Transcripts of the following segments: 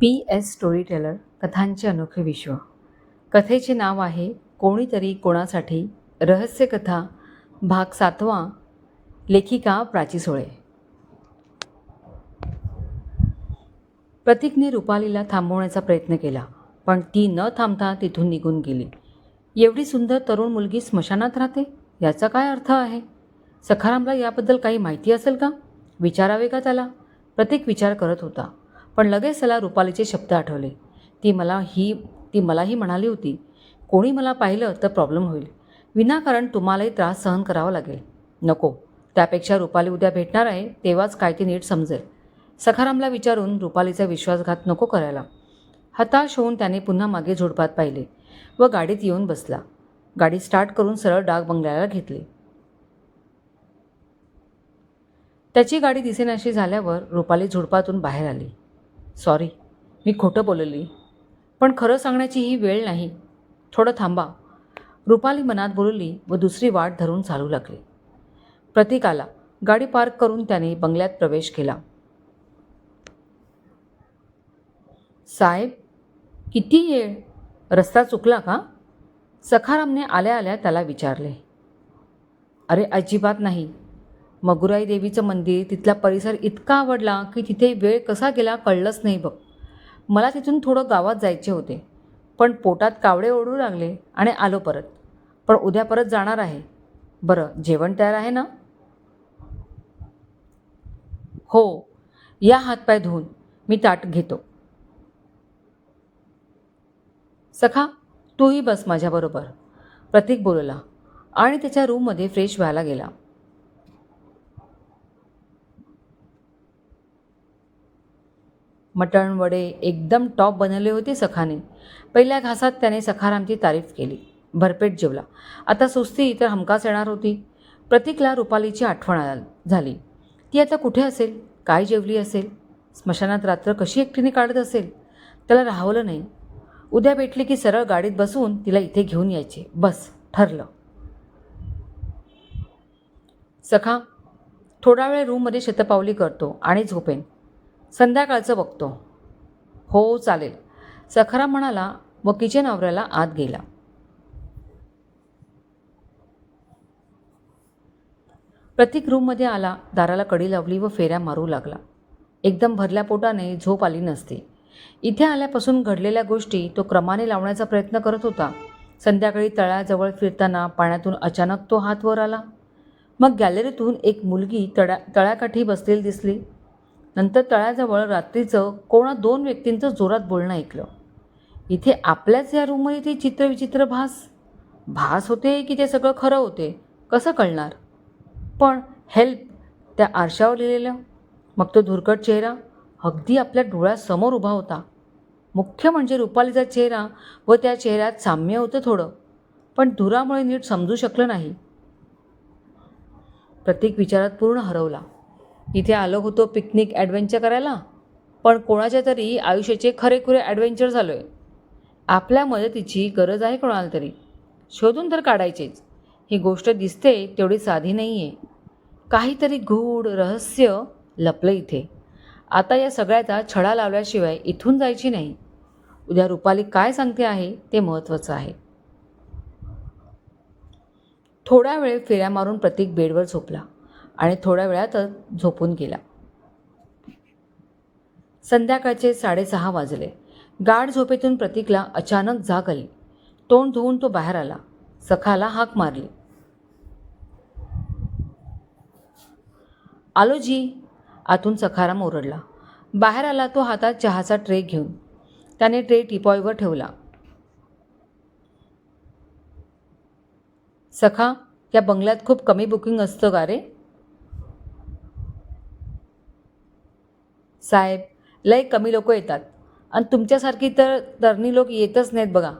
P. S. Story teller कथांचे अनोखे विश्व. कथेचे नाव आहे कोणीतरी कोणासाठी रहस्यकथा भाग सातवा लेखिका प्राची सोळे. प्रतीकने रुपालीला थांबवण्याचा प्रयत्न केला पण ती न थांबता तिथून निघून गेली. एवढी सुंदर तरुण मुलगी स्मशानात राहते? याचा काय अर्थ आहे? सखारामला याबद्दल काही माहिती असेल का? विचारावे का त्याला? प्रतीक विचार करत होता. पण लगेच त्याला रुपालीचे शब्द आठवले. ती मला ही ती मलाही म्हणाली होती कोणी मला पाहिलं तर प्रॉब्लेम होईल. विनाकारण तुम्हालाही त्रास सहन करावा लागेल. नको. त्यापेक्षा रुपाली उद्या भेटणार आहे तेव्हाच काय ते नीट समजेल. सखारामला विचारून रुपालीचा विश्वासघात नको करायला. हताश होऊन त्याने पुन्हा मागे झोडपात पाहिले व गाडीत येऊन बसला. गाडी स्टार्ट करून सरळ डाग बंगल्याला घेतली. त्याची गाडी दिसेनाशी झाल्यावर रुपाली झुडपातून बाहेर आली. सॉरी मी खोटं बोलली. पण खरं सांगण्याची ही वेळ नाही. थोडं थांबा. रुपाली मनात बोलली व दुसरी वाट धरून चालू लागली. प्रतीकाला गाडी पार्क करून त्याने बंगल्यात प्रवेश केला. साहेब किती येळ? रस्ता चुकला का? सखारामने आल्या आल्या त्याला विचारले. अरे अजिबात नाही. मगुराई देवीचं मंदिर तिथला परिसर इतका आवडला की तिथे वेळ कसा गेला कळलंच नाही बघ. मला तिथून थोडं गावात जायचे होते. पण पोटात कावडे ओढू लागले आणि आलो परत. पण उद्या परत जाणार आहे. बरं जेवण तयार आहे ना? हो या हातपाय धुवून मी ताट घेतो. सखा तूही बस माझ्याबरोबर. प्रतीक बोलला आणि त्याच्या रूममध्ये फ्रेश व्हायला गेला. मटण वडे एकदम टॉप बनवले होते सखाने. पहिल्या घासात त्याने सखारामची तारीफ केली. भरपेट जेवला. आता सुस्ती तर हमखास येणार होती. प्रतीकला रुपालीची आठवण झाली. ती आता कुठे असेल? काय जेवली असेल? स्मशानात रात्र कशी एकटीने काढत असेल? त्याला राहवलं नाही. उद्या भेटली की सरळ गाडीत बसवून तिला इथे घेऊन यायचे. बस ठरलं. सखा थोडा वेळ रूममध्ये शतपावली करतो आणि झोपेन. संध्याकाळचं बघतो. हो चालेल. सखरा म्हणाला व किचन आवरायला आत गेला. प्रतीक रूममध्ये आला दाराला कडी लावली व फेऱ्या मारू लागला. एकदम भरल्या पोटाने झोप आली नसती. इथे आल्यापासून घडलेल्या गोष्टी तो क्रमाने लावण्याचा प्रयत्न करत होता. संध्याकाळी तळ्याजवळ फिरताना पाण्यातून अचानक तो हात वर आला. मग गॅलरीतून एक मुलगी तळ्या तळ्याकाठी बसलेली दिसली. नंतर तळ्याजवळ रात्रीचं कोणा दोन व्यक्तींचं जोरात बोलणं ऐकलं. इथे आपल्याच या रूममध्ये ते चित्रविचित्र भास? भास होते की ते सगळं खरं होते? कसं कळणार? पण हेल्प त्या आरशावर लिहिलेलं. मग तो धुरकट चेहरा अगदी आपल्या डोळ्यासमोर उभा होता. मुख्य म्हणजे रुपालीचा चेहरा व त्या चेहऱ्यात साम्य होतं थोडं पण धुरामुळे नीट समजू शकलं नाही. प्रत्येक विचारात पूर्ण हरवला. इथे आलो होतो पिकनिक ॲडव्हेंचर करायला. पण कोणाच्या तरी आयुष्याचे खरेखुरे ॲडव्हेंचर झालो आहे आपल्या मदतीची गरज आहे कोणाला तरी. शोधून तर काढायचेच. ही गोष्ट दिसते तेवढी साधी नाही आहे काहीतरी गूढ रहस्य लपलं इथे. आता या सगळ्याचा छडा लावल्याशिवाय इथून जायची नाही. उद्या रुपाली काय सांगते आहे ते महत्त्वाचं आहे. थोड्या वेळ फेऱ्या मारून प्रतीक बेडवर झोपला. आणि थोड्या वेळातच झोपून गेला. संध्याकाळचे साडेसहा वाजले. गाढ झोपेतून प्रतीकला अचानक जाग आली. तोंड धुवून तो बाहेर आला. सखाला हाक मारली. आलो जी. आतून सखाराम ओरडला. बाहेर आला तो हातात चहाचा ट्रे घेऊन. त्याने ट्रे टिपॉयवर ठेवला. सखा या बंगल्यात खूप कमी बुकिंग असतं का रे? साहेब लय कमी लोक येतात. आणि तुमच्यासारखी तर तरणी लोक येतच नाहीत बघा.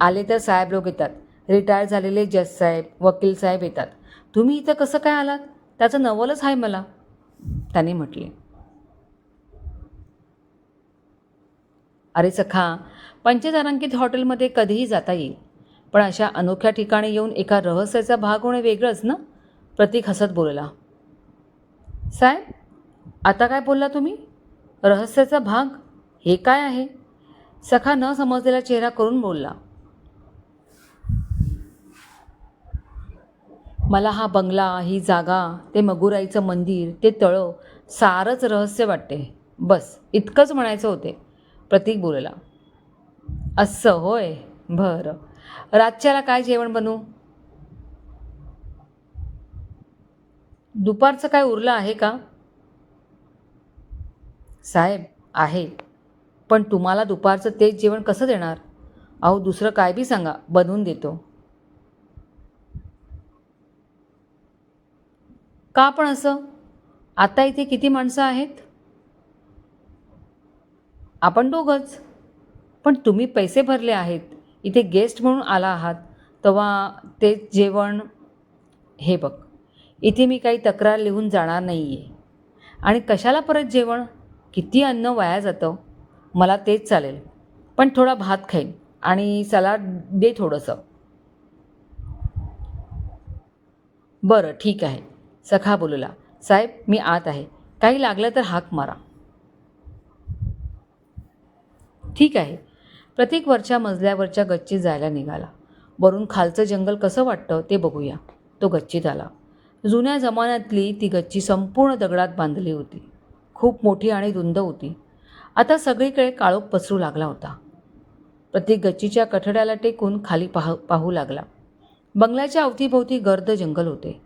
आले तर साहेब लोक येतात. रिटायर झालेले जज साहेब वकील साहेब येतात. तुम्ही इथं कसं काय आलात? त्याचं नवलच आहे मला. त्याने म्हटले. अरे सखा पंचतारांकित हॉटेलमध्ये कधीही जाता येईल. पण अशा अनोख्या ठिकाणी येऊन एका रहस्याचा भाग होणे वेगळंच ना? प्रतीक हसत बोलला. साहेब आता काय बोलला तुम्ही? रहस्याचा भाग हे काय आहे? सखा न समजलेला चेहरा करून बोलला. मला हा बंगला ही जागा ते मगुराईचं मंदिर ते तळं सारंच रहस्य वाटते. बस इतकंच म्हणायचं होते. प्रतीक बोलला. असं होय? बरं. रातच्याला काय जेवण बनवू दुपारचं काय उरलं आहे का? साहेब आहे. पण तुम्हाला दुपारचं तेच जेवण कसं देणार? अहो दुसरं काय बी सांगा बनवून देतो. का पण असं? आता इथे किती माणसं आहेत? आपण दोघंच. पण तुम्ही पैसे भरले आहेत. इथे गेस्ट म्हणून आला आहात. तेव्हा ते जेवण हे बघ. इथे मी काही तक्रार लिहून जाणार नाही आहे आणि कशाला परत जेवण? किती अन्न वाया जातं मला तेच चालेल. पण थोडा भात खाईन आणि सलाड दे थोडंसं. बरं ठीक आहे. सखा बोलला साहेब मी आत आहे. काही लागलं तर हाक मारा. ठीक आहे. प्रत्येक वरच्या मजल्यावरच्या गच्चीत जायला निघाला. वरून खालचं जंगल कसं वाटतं ते बघूया. तो गच्चीत आला. जुन्या जमान्यातली ती गच्ची संपूर्ण दगडात बांधली होती. खूप मोठी आणि रुंद होती. आता सगळीकडे काळोख पसरू लागला होता. प्रत्येक गच्चीच्या कठड्याला टेकून खाली पाह पाहू लागला. बंगल्याच्या अवतीभोवती गर्द जंगल होते.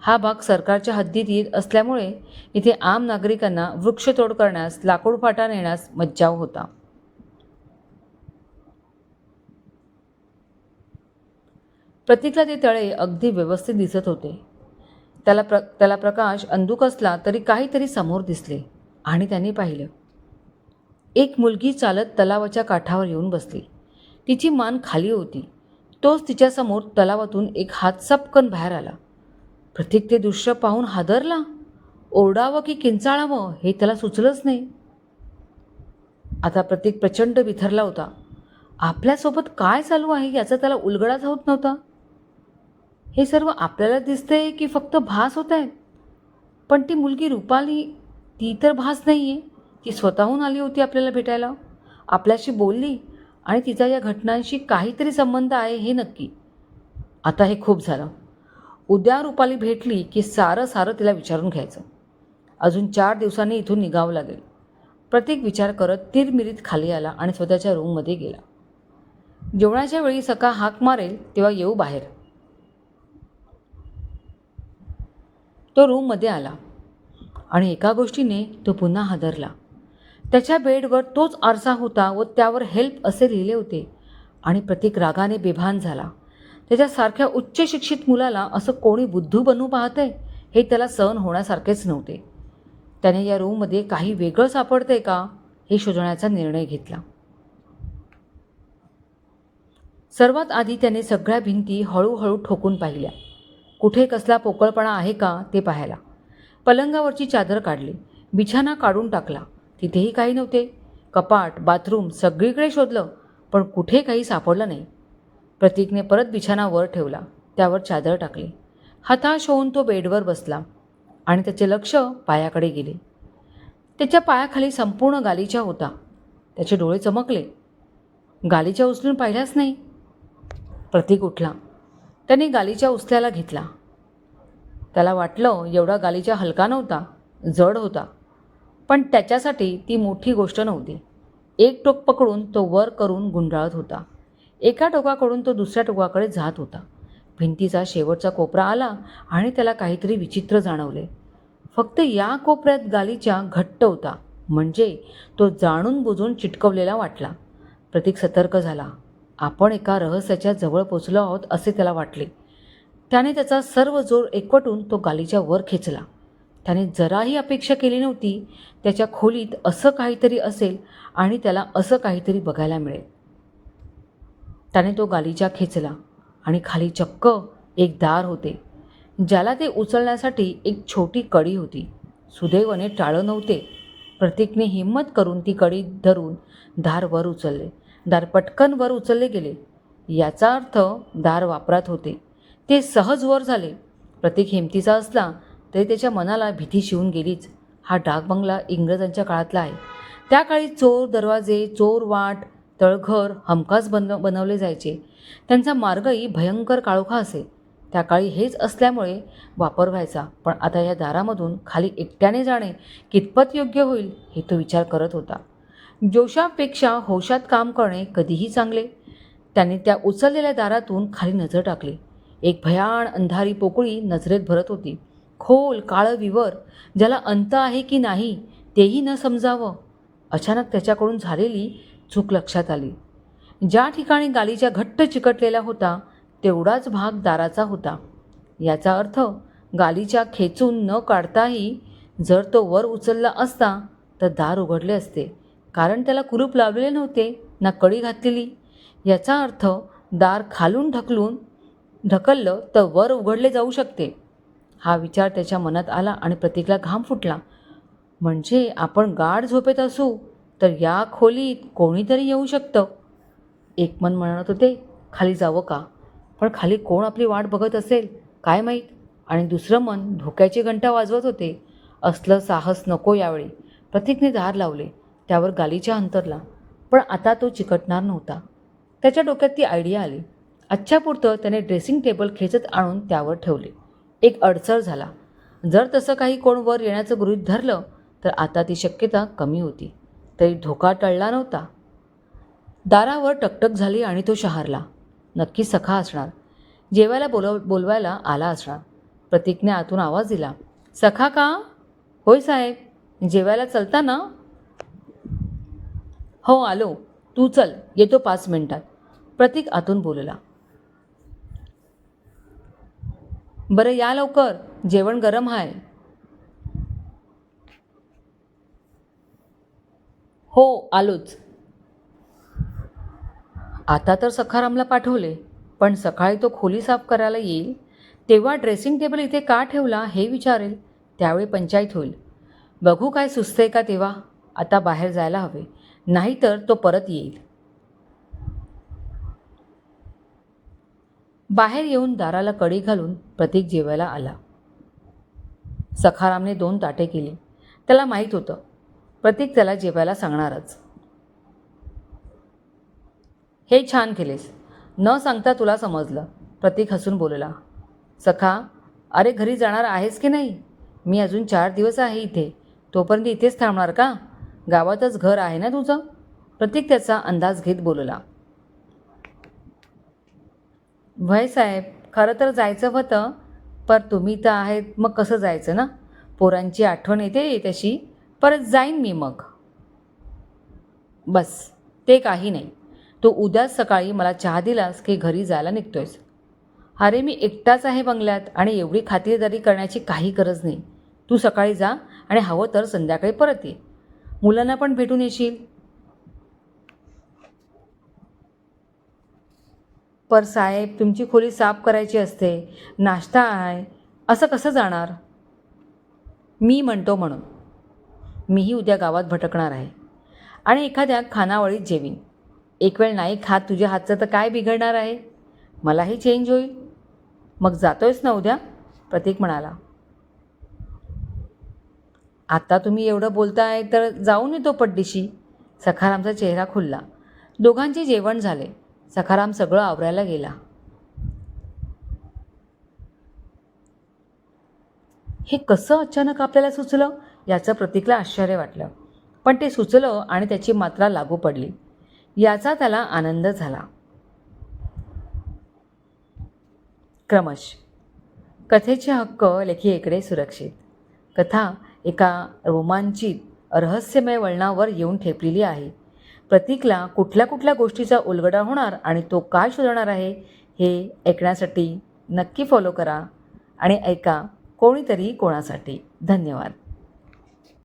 हा भाग सरकारच्या हद्दीत येत असल्यामुळे इथे आम नागरिकांना वृक्षतोड करण्यास लाकूड फाटा नेण्यास मज्जाव होता. प्रतीकला ते तळे अगदी व्यवस्थित दिसत होते. त्याला प्र त्याला प्रकाश अंधुक असला तरी काहीतरी समोर दिसले. आणि त्यांनी पाहिलं. एक मुलगी चालत तलावाच्या काठावर येऊन बसली. तिची मान खाली होती. तोच तिच्यासमोर तलावातून एक हात सपकन बाहेर आला. प्रतीक ते दृश्य पाहून हादरला. ओरडावं की किंचाळावं हे त्याला सुचलंच नाही. आता प्रतीक प्रचंड बिथरला होता. आपल्यासोबत काय चालू आहे याचा त्याला उलगडाच होत नव्हता. हे सर्व आपल्याला दिसतंय की फक्त भास होत आहे पण ती मुलगी रुपाली ती तर भास नाही आहे ती स्वतःहून आली होती आपल्याला भेटायला. आपल्याशी बोलली आणि तिचा या घटनांशी काहीतरी संबंध आहे हे नक्की. आता हे खूप झालं. उद्या रुपाली भेटली की सारं सारं तिला विचारून घ्यायचं. अजून चार दिवसांनी इथून निघावं लागेल. प्रत्येक विचार करत तिरमिरीत खाली आला आणि स्वतःच्या रूममध्ये गेला. जेवणाच्या वेळी सका हाक मारेल तेव्हा येऊ बाहेर. तो रूममध्ये आला. आणि एका गोष्टीने तो पुन्हा हादरला. त्याच्या बेडवर तोच आरसा होता व त्यावर हेल्प असे लिहिले होते आणि प्रतीक रागाने बेभान झाला. त्याच्यासारख्या उच्च शिक्षित मुलाला असं कोणी बुद्धू बनू पाहतंय हे त्याला सहन होण्यासारखेच नव्हते. त्याने या रूममध्ये काही वेगळं सापडतंय का हे शोधण्याचा निर्णय घेतला. सर्वात आधी त्याने सगळ्या भिंती हळूहळू ठोकून पाहिल्या. कुठे कसला पोकळपणा आहे का ते पाहायला. पलंगावरची चादर काढली. बिछाना काढून टाकला. तिथेही काही नव्हते. कपाट बाथरूम सगळीकडे शोधलं पण कुठे काही सापडलं नाही. प्रतीकने परत बिछाना वर ठेवला. त्यावर चादर टाकली. हताश होऊन तो बेडवर बसला आणि त्याचे लक्ष पायाकडे गेले. त्याच्या पायाखाली संपूर्ण गालीचा होता. त्याचे डोळे चमकले. गालीचा उचलून पाहिलाच नाही. प्रतीक उठला. त्याने गालीच्या उचल्याला घेतला. त्याला वाटलं एवढा गालीचा हलका नव्हता जड होता. पण त्याच्यासाठी ती मोठी गोष्ट नव्हती. एक टोक पकडून तो वर करून गुंडाळत होता. एका टोकाकडून तो दुसऱ्या टोकाकडे जात होता. भिंतीचा शेवटचा कोपरा आला आणि त्याला काहीतरी विचित्र जाणवले. फक्त या कोपऱ्यात गालीच्या घट्ट होता म्हणजे तो जाणून बुजून चिटकवलेला वाटला. प्रतीक सतर्क झाला. आपण एका रहस्याच्या जवळ पोचलो आहोत असे त्याला वाटले. त्याने त्याचा सर्व जोर एकवटून तो गालीच्या वर खेचला. त्याने जराही अपेक्षा केली नव्हती त्याच्या खोलीत असं काहीतरी असेल आणि त्याला असं काहीतरी बघायला मिळेल. त्याने तो गालीच्या खेचला आणि खाली चक्क एक दार होते ज्याला ते उचलण्यासाठी एक छोटी कडी होती. सुदैवाने टाळं नव्हते. प्रतीकने हिंमत करून ती कडी धरून दार वर उचलले. दार पटकन वर उचलले गेले. याचा अर्थ दार वापरात होते. ते सहज वर झाले. प्रतीक हिमतीचा असला तरी त्याच्या मनाला भीती शिवून गेलीच. हा डाक बंगला इंग्रजांच्या काळातला आहे. त्या काळी चोर दरवाजे चोर वाट तळघर हमखास बन बनवले जायचे. त्यांचा मार्गही भयंकर काळोखा असे. त्या काळी हेच असल्यामुळे वापर व्हायचा. पण आता या दारामधून खाली एकट्याने जाणे कितपत योग्य होईल हे तो विचार करत होता. जोशापेक्षा होशात काम करणे कधीही चांगले. त्याने त्या उचललेल्या दारातून खाली नजर टाकली. एक भयाण अंधारी पोकळी नजरेत भरत होती. खोल काळं विवर ज्याला अंत आहे की नाही तेही न समजावं अचानक त्याच्याकडून झालेली चूक लक्षात आली. ज्या ठिकाणी गालीच्या घट्ट चिकटलेला होता तेवढाच भाग दाराचा होता. याचा अर्थ गालीच्या खेचून न काढताही जर तो वर उचलला असता तर दार उघडले असते. कारण त्याला कुलूप लावलेले नव्हते ना कडी घातलेली. याचा अर्थ दार खालून ढकलून ढकललं तर वर उघडले जाऊ शकते. हा विचार त्याच्या मनात आला आणि प्रतीकला घाम फुटला. म्हणजे आपण गाढ झोपेत असू तर या खोलीत कोणीतरी येऊ शकतं? एक मन म्हणत होते खाली जावं का? पण खाली कोण आपली वाट बघत असेल? काय माहीत? आणि दुसरं मन धोक्याची घंटा वाजवत होते. असलं साहस नको यावेळी. प्रतीकने धार लावले. त्यावर गालीच्या अंतरला. पण आता तो चिकटणार नव्हता. त्याच्या डोक्यात ती आयडिया आली. आजच्यापुरतं त्याने ड्रेसिंग टेबल खेचत आणून त्यावर ठेवले. एक अडसर झाला. जर तसं काही कोण वर येण्याचं गृहीत धरलं तर आता ती शक्यता कमी होती. तरी धोका टळला नव्हता. दारावर टकटक झाली आणि तो शहारला. नक्की सखा असणार. जेवायला बोलव बोलवायला आला असणार. प्रतीकने आतून आवाज दिला. सखा का? होय साहेब. जेवायला चलता ना हो आलो. तू चल. येतो पाच मिनिटात. प्रतीक आतून बोलला. बरं या लवकर. जेवण गरम आहे. हो आलोच. आता तर सखारामला पाठवले पण सकाळी तो खोली साफ करायला येईल. तेव्हा ड्रेसिंग टेबल इथे का ठेवला हे विचारेल. त्यावेळी पंचायत होईल. बघू काय सुचते का तेव्हा? आता बाहेर जायला हवे. नाहीतर तो परत येईल. बाहेर येऊन दाराला कडी घालून प्रतीक जेवायला आला. सखारामने दोन ताटे केली. त्याला माहीत होतं प्रतीक त्याला जेवायला सांगणारच. हे छान केलेस. न सांगता तुला समजलं प्रतीक हसून बोलला. सखा अरे घरी जाणार आहेस की नाही? मी अजून चार दिवस आहे इथे. तोपर्यंत इथेच थांबणार का? गावातच घर आहे ना तुझं? प्रतीक त्याचा अंदाज घेत बोलला. वय साहेब खरं तर जायचं होतं पर तुम्ही तर आहेत मग कसं जायचं ना? पोरांची आठवण येते तशी परत जाईन मी मग. बस ते काही नाही. तू उद्याच सकाळी मला चहा दिलास की घरी जायला निघतोयस. अरे मी एकटाच आहे बंगल्यात आणि एवढी खातिरदारी करण्याची काही गरज नाही. तू सकाळी जा आणि हवं तर संध्याकाळी परत ये. मुलांना पण भेटून येशील. पर साहेब तुमची खोली साफ करायची असते. नाश्ता आहे. असं कसं जाणार? मी म्हणतो म्हणून. मीही उद्या गावात भटकणार आहे. आणि एखाद्या खानावळीत जेवीन. एक वेळ नाही खात तुझ्या हातचं तर काय बिघडणार आहे? मलाही चेंज होईल. मग जातोयस ना उद्या? प्रतीक म्हणाला. आत्ता तुम्ही एवढं बोलताय तर जाऊन येतो पड्डीशी सखारामचा चेहरा खुलला. दोघांचे जेवण झाले. सखाराम सगळं आवरायला गेला. हे कसं अचानक आपल्याला सुचलं? याचं प्रतीकला आश्चर्य वाटलं. पण ते सुचलं आणि त्याची मात्रा लागू पडली. याचा त्याला आनंद झाला. क्रमश. कथेचे हक्क लेखिकेकडे सुरक्षित. कथा एका रोमांचित रहस्यमय वळणावर येऊन ठेपलेली आहे. प्रतीकला कुठल्या कुठल्या गोष्टीचा उलगडा होणार आणि तो काय शोधणार आहे हे ऐकण्यासाठी नक्की फॉलो करा आणि ऐका कोणीतरी कोणासाठी. धन्यवाद.